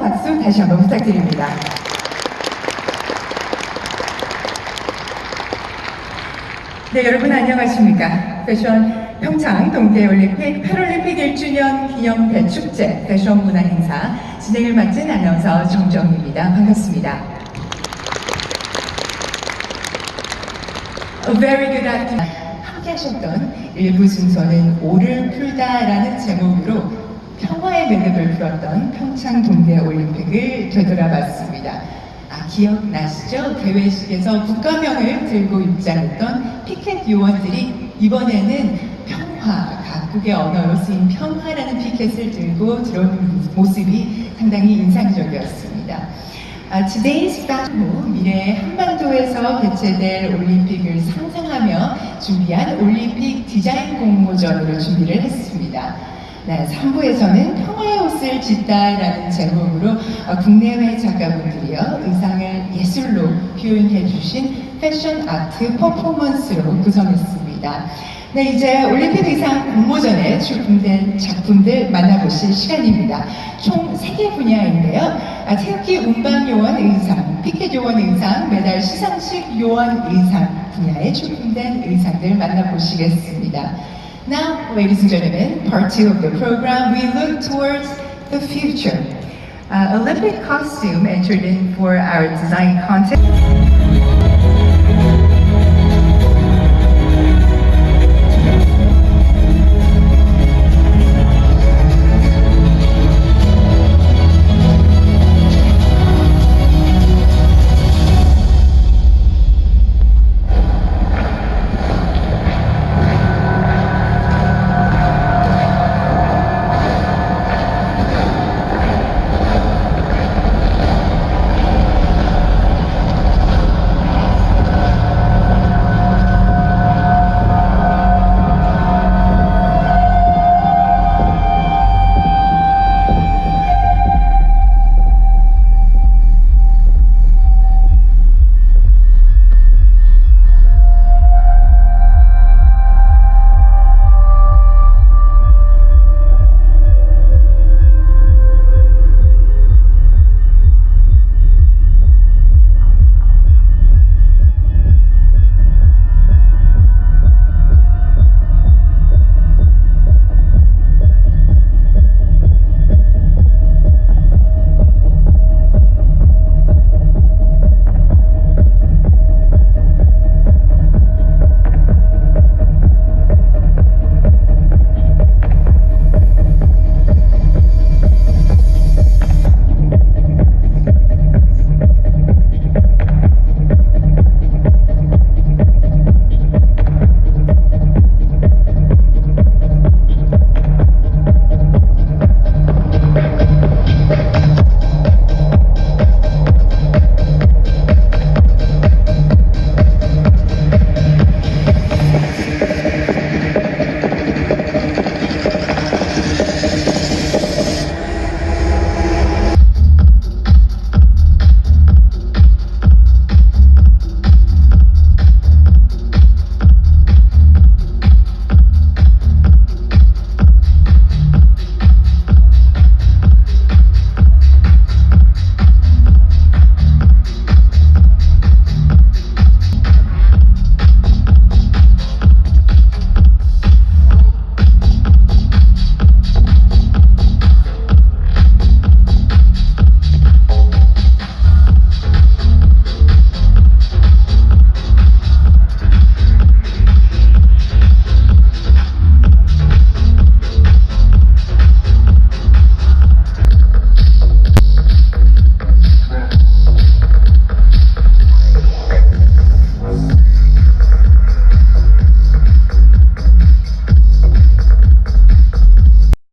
박수 다시 한번 부탁드립니다. 네, 여러분 안녕하십니까. 패션 평창 동계올림픽, 패럴림픽 1주년 기념 대축제 패션 문화 행사 진행을 맡은 아나운서 정정입니다. 반갑습니다. A very good afternoon. 함께 하셨던 일부 순서는 오를 풀다라는 제목으로 평화의 매듭을 풀었던 평창 동계올림픽을 되돌아봤습니다. 아, 기억나시죠? 대회식에서 국가명을 들고 입장했던 피켓 요원들이 이번에는 평화, 각국의 언어로 쓰인 평화라는 피켓을 들고 들어오는 모습이 상당히 인상적이었습니다. 아, today's fashion 미래의 한반도에서 개최될 올림픽을 상상하며 준비한 올림픽 디자인 공모전으로 준비를 했습니다. 네, 3부에서는 평화의 옷을 짓다라는 제목으로 어, 국내외 작가분들이요 의상을 예술로 표현해 주신 패션 아트 퍼포먼스로 구성했습니다. 네, 이제 올림픽 의상 공모전에 출품된 작품들 만나보실 시간입니다. 총 3개 분야인데요. 아, 태극기 운반 요원 의상, 피켓 요원 의상, 메달 시상식 요원 의상 분야에 출품된 의상들 만나보시겠습니다. Now, ladies and gentlemen, part two of the program, we look towards the future. Uh, Olympic costume entered in for our design contest.